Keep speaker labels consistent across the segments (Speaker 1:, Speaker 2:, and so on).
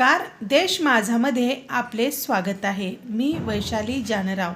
Speaker 1: नमस्कार. देश माझामध्ये आपले स्वागत आहे. मी वैशाली जानराव.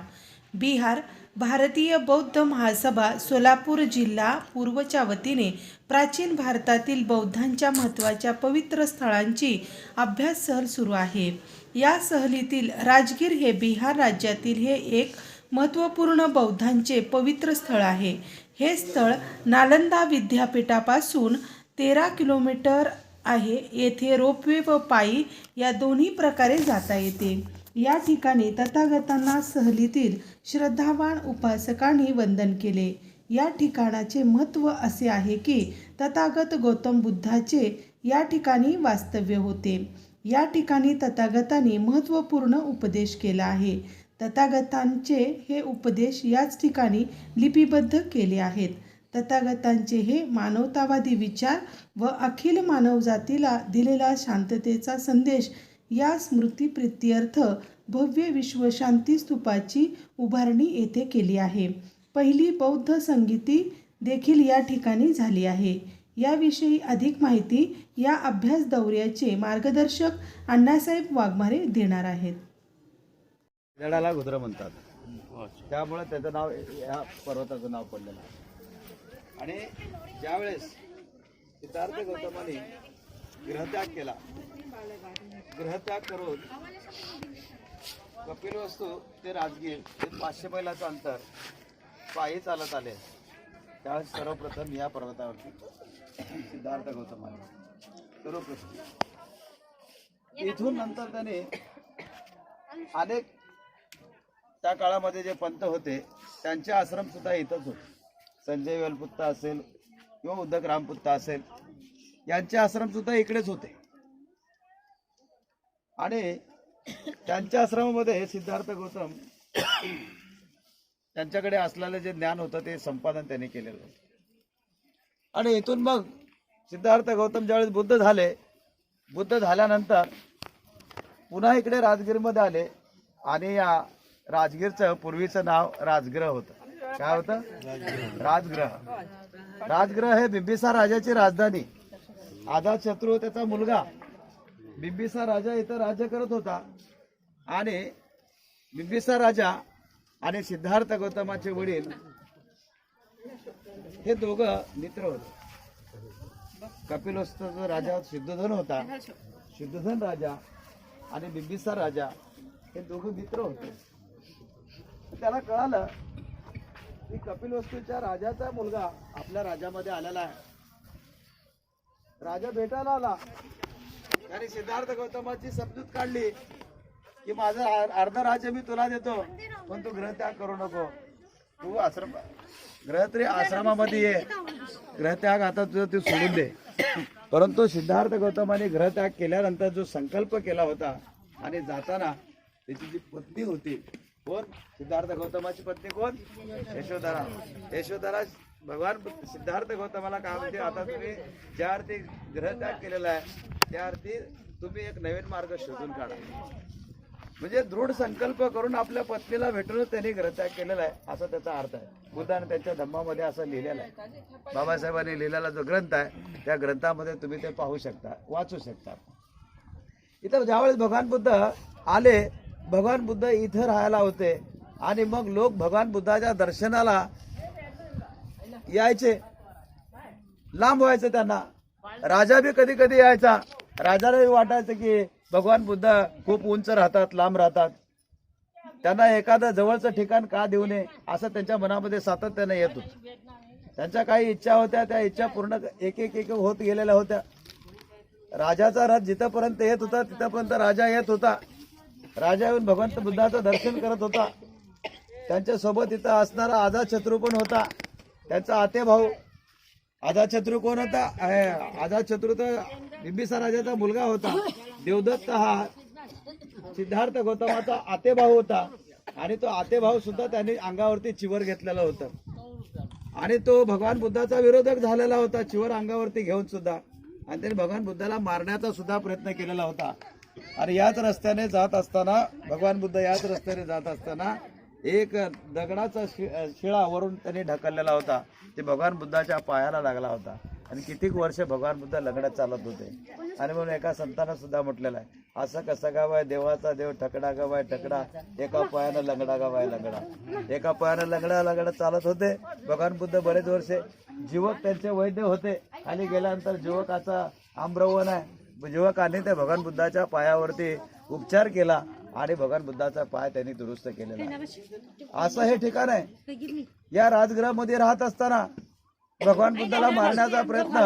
Speaker 1: बिहार भारतीय बौद्ध महासभा सोलापूर जिल्हा पूर्वच्या वतीने प्राचीन भारतातील बौद्धांच्या महत्त्वाच्या पवित्र स्थळांची अभ्यास सहल सुरू आहे. या सहलीतील राजगीर हे बिहार राज्यातील हे एक महत्त्वपूर्ण बौद्धांचे पवित्र स्थळ आहे. हे स्थळ नालंदा विद्यापीठापासून तेरा किलोमीटर आहे. येथे रोपवे व पायी या दोन्ही प्रकारे जाता येते. या ठिकाणी तथागतांना सहलीतील श्रद्धावान उपासकांनी वंदन केले. या ठिकाणाचे महत्त्व असे आहे की तथागत गौतम बुद्धाचे या ठिकाणी वास्तव्य होते. या ठिकाणी तथागतांनी महत्त्वपूर्ण उपदेश केला आहे. तथागतांचे हे उपदेश याच ठिकाणी लिपिबद्ध केले आहेत. तथागतांचे हे मानवतावादी विचार व अखिल मानवजातीला दिलेला शांततेचा संदेश या स्मृतिप्रित्यर्थ भव्य विश्वशांती स्तूपाची उभारणी येथे केली आहे. पहिली बौद्ध संगीती देखील या ठिकाणी झाली आहे. याविषयी अधिक माहिती या अभ्यास दौऱ्याचे मार्गदर्शक अण्णासाहेब वाघमारे देणार आहेत.
Speaker 2: गडाला म्हणतात. त्यामुळे त्याचं नाव या पर्वताचं नाव पडलेलं आहे. आणि ज्यावेळेस सिद्धार्थ गौतमाने ग्रहत्याग केला ग्रहत्याग करून कपिल वस्तू ते राजगीर ते पाचशे मैलाचं अंतर पायी चालत आले. त्यावेळेस सर्वप्रथम या पर्वतावरती सिद्धार्थ गौतमाने. सर्वप्रथम. इथून नंतर त्याने अनेक त्या काळामध्ये जे पंत होते त्यांचे आश्रम सुद्धा इथंच होते. संजय वेलपुत्ता असेल किंवा उद्धक रामपुत्ता असेल यांचे आश्रम सुद्धा इकडेच होते. आणि त्यांच्या आश्रमामध्ये सिद्धार्थ गौतम त्यांच्याकडे असलेलं जे ज्ञान होतं ते संपादन त्यांनी केलेलं होतं. आणि इथून मग सिद्धार्थ गौतम ज्यावेळेस बुद्ध झाले बुद्ध झाल्यानंतर पुन्हा इकडे राजगीरमध्ये आले आणि या राजगीरचं पूर्वीचं नाव राजग्रह होतं. काय होतं? राजग्रह. राजग्रह हे बिंबिसार राजाची राजधानी. आझाद शत्रू त्याचा मुलगा. बिंबिसार राजा इथं राज्य करत होता. आणि बिंबिसार राजा आणि सिद्धार्थ गौतमाचे वडील हे दोघं मित्र होते. कपिलोस्त राजा सिद्धधन होता सिद्धधन राजा आणि बिंबिसार राजा हे दोघं मित्र होते. त्याला कळालं की कपिलवस्तूच्या राजाचा मुलगा आपल्या राजामध्ये आलेला आहे. राजा भेटायला आला. त्याने सिद्धार्थ गौतमाची समजूत काढली की माझं अर्ध राज्य मी तुला देतो पण तू ग्रहत्याग करू नको. तू आश्रम ग्रहत्री आश्रमामध्ये ये. ग्रहत्याग आता तुझं तू सोडून दे. परंतु सिद्धार्थ गौतमाने ग्रहत्याग केल्यानंतर जो संकल्प केला होता आणि जाताना त्याची जी पत्नी होती कोण? सिद्धार्थ गौतमाची पत्नी कोण? यशोधरा. यशोधरा भगवान सिद्धार्थ गौतमाला काय म्हणते? आता तुम्ही ज्या अर्थी ग्रहत्याग केलेला आहे त्या अर्थी तुम्ही एक नवीन मार्ग शोधून काढा. म्हणजे दृढ संकल्प करून आपल्या पत्नीला भेटूनच त्यांनी ग्रहत्याग केलेला आहे असा त्याचा अर्थ आहे. बुद्धाने त्यांच्या धम्मामध्ये असं लिहिलेलं आहे. बाबासाहेबांनी लिहिलेला जो ग्रंथ आहे त्या ग्रंथामध्ये तुम्ही ते पाहू शकता वाचू शकता. इतर ज्यावेळेस भगवान बुद्ध आले भगवान बुद्ध इथं राहायला होते. आणि मग लोक भगवान बुद्धाच्या दर्शनाला यायचे. लांब व्हायचं त्यांना. राजा बी कधी कधी यायचा. राजाला वाटायचं की भगवान बुद्ध खूप उंच राहतात लांब राहतात. त्यांना एखादं जवळचं ठिकाण का देऊ नये असं त्यांच्या मनामध्ये सातत्याने येत होतं. त्यांच्या काही इच्छा होत्या त्या इच्छा पूर्ण एक एक एक होत गेलेल्या होत्या. राजाचा रथ जिथपर्यंत येत होता तिथपर्यंत राजा येत होता. राजा येऊन भगवंत बुद्धाचं दर्शन करत होता. त्यांच्यासोबत इथं असणारा आझाद शत्रू पण होता. त्यांचा आते भाऊ. आझाद शत्रू कोण होता? अं, आझाद शत्रू तर बिंबिसा राजाचा मुलगा होता. देवदत्त हा सिद्धार्थ गौतमाचा आते भाऊ होता. आणि तो आते भाऊ सुद्धा त्यांनी अंगावरती चिवर घेतलेला होता. आणि तो भगवान बुद्धाचा विरोधक झालेला होता. चिवर अंगावरती घेऊन सुद्धा. आणि त्यांनी भगवान बुद्धाला मारण्याचा सुद्धा प्रयत्न केलेला होता. आणि याच रस्त्याने जात असताना भगवान बुद्ध याच रस्त्याने जात असताना एक दगडाचा शि- शिळा वरून त्यांनी ढकललेला होता. ते भगवान बुद्धाच्या पायाला लागला होता. आणि कितीक वर्ष भगवान बुद्ध लंगड्यात चालत होते. आणि म्हणून एका संतांना सुद्धा म्हटलेलं आहे असं कसं गाव आहे देवाचा देव ठकडा गावाय ठकडा. एका पायानं लंगडा गावाय लंगडा. एका पायानं लंगडा लंगडा चालत होते. भगवान बुद्ध बरेच वर्षे जीवक त्यांचे वैद्य होते. आणि गेल्यानंतर युवकाचा आम्रवन आहे. युवकाने त्या भगवान बुद्धाच्या पायावरती उपचार केला आणि भगवान बुद्धाचा पाय त्यांनी दुरुस्त केलेला असं हे ठिकाण आहे. या राजगृहामध्ये राहत असताना भगवान बुद्धाला मारण्याचा प्रयत्न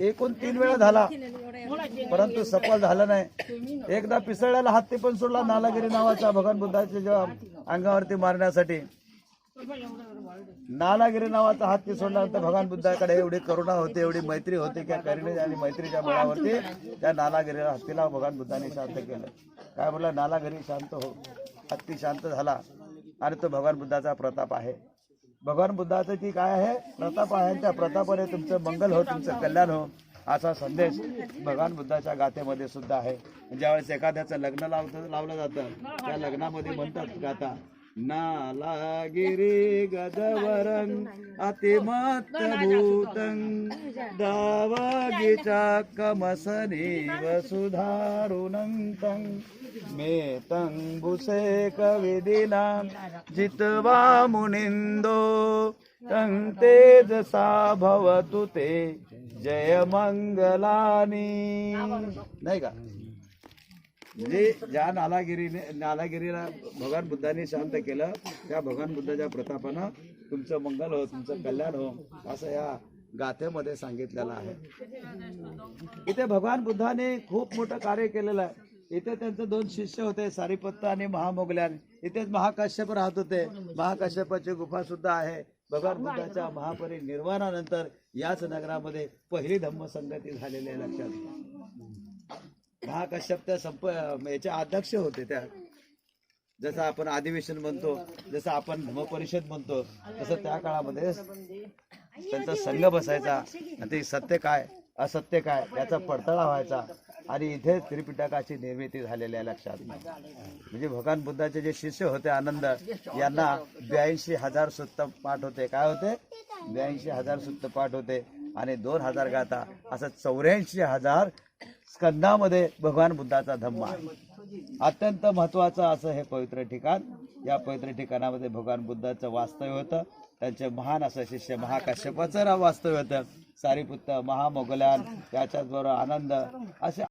Speaker 2: एकूण तीन वेळा झाला परंतु सफल झालं नाही. एकदा पिसळल्याला हात ते पण सोडला नालागिरी नावाचा भगवान बुद्धाच्या जेव्हा अंगावरती मारण्यासाठी. नालागिरी नावाचा हात ते सोडल्यानंतर भगवान बुद्धाकडे एवढी करुणा होते एवढी मैत्री होती की करुणे आणि मैत्रीच्या बळावरती त्या नालागिरीला हत्तीला भगवान बुद्धाने शांत केलं. काय म्हटलं नालागिरी शांत हो हत्ती शांत झाला आणि तो भगवान बुद्धाचा प्रताप आहे. भगवान बुद्धाचं की काय आहे? प्रताप आहे त्या प्रतापाने तुमचं मंगल हो तुमचं कल्याण हो असा संदेश भगवान बुद्धाच्या गाथेमध्ये सुद्धा आहे. ज्यावेळेस एखाद्याचं लग्न लावतं लावलं जातं त्या लग्नामध्ये म्हणतात गाथा नालागिरी गजवरं अतिमत्त भूतं दावागीचा कमसनी वसुधारुणन्तं मेतं बुसे कविदिना जित्वा मुनिन्दो तं तेजसा भवतु ते. जय मंगलानी. नाही का? म्हणजे ज्या नालागिरीने नालागिरीला भगवान बुद्धाने शांत केलं. त्या भगवान बुद्धाच्या प्रतापानं तुमचं मंगल हो तुमचं कल्याण हो असं या गाथेमध्ये सांगितलेलं आहे. इथे भगवान बुद्धाने खूप मोठं कार्य केलेलं आहे. इथे त्यांचे दोन शिष्य होते सारीपत्त आणि महामोगल्यान. इथेच महाकाश्यप राहत होते. महाकाश्यपाची गुफा सुद्धा आहे. भगवान बुद्धाच्या महापरिनिर्वाणानंतर याच नगरामध्ये पहिली धम्मसंगती झालेली आहे लक्षात महाकश्यप त्या संप याचे अध्यक्ष होते त्या. जसं आपण अधिवेशन म्हणतो जसं आपण धर्मपरिषद म्हणतो तसं त्या काळामध्ये त्यांचा संघ बसायचा. आणि ते सत्य काय असत्य काय याचा पडताळा व्हायचा. आणि इथे त्रिपिटकाची निर्मिती झालेली आहे लक्षात म्हणजे भगवान बुद्धाचे जे शिष्य होते आनंद यांना ब्याऐंशी हजार सुत्त पाठ होते. काय होते? ब्याऐंशी हजार सुत्त पाठ होते. आणि दोन हजार गाथा असं चौऱ्याऐंशी हजार स्कंदामध्ये भगवान बुद्धाचा धम्म आहे. अत्यंत महत्वाचं असं हे पवित्र ठिकाण. या पवित्र ठिकाणामध्ये भगवान बुद्धाचं वास्तव्य होतं. त्यांचे महान असं शिष्य महाकाश्यपाचं वास्तव्य होतं. सारीपुत्त महामोगलान त्याच्याचबरोबर आनंद असे